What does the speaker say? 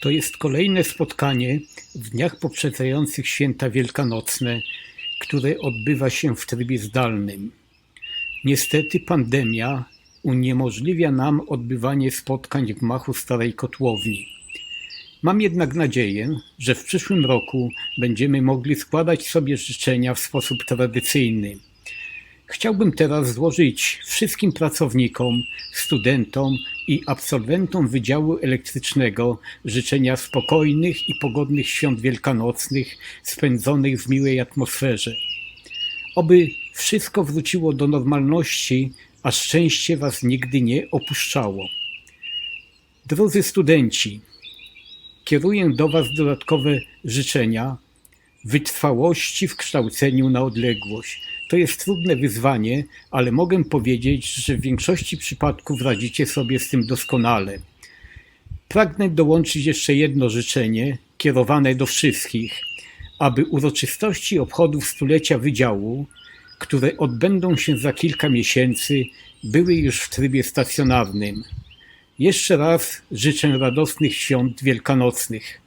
To jest kolejne spotkanie w dniach poprzedzających święta wielkanocne, które odbywa się w trybie zdalnym. Niestety pandemia uniemożliwia nam odbywanie spotkań w gmachu Starej Kotłowni. Mam jednak nadzieję, że w przyszłym roku będziemy mogli składać sobie życzenia w sposób tradycyjny. Chciałbym teraz złożyć wszystkim pracownikom, studentom i absolwentom Wydziału Elektrycznego życzenia spokojnych i pogodnych świąt wielkanocnych spędzonych w miłej atmosferze. Oby wszystko wróciło do normalności, a szczęście Was nigdy nie opuszczało. Drodzy studenci, kieruję do Was dodatkowe życzenia wytrwałości w kształceniu na odległość. To jest trudne wyzwanie, ale mogę powiedzieć, że w większości przypadków radzicie sobie z tym doskonale. Pragnę dołączyć jeszcze jedno życzenie kierowane do wszystkich, aby uroczystości obchodów stulecia Wydziału, które odbędą się za kilka miesięcy, były już w trybie stacjonarnym. Jeszcze raz życzę radosnych świąt wielkanocnych.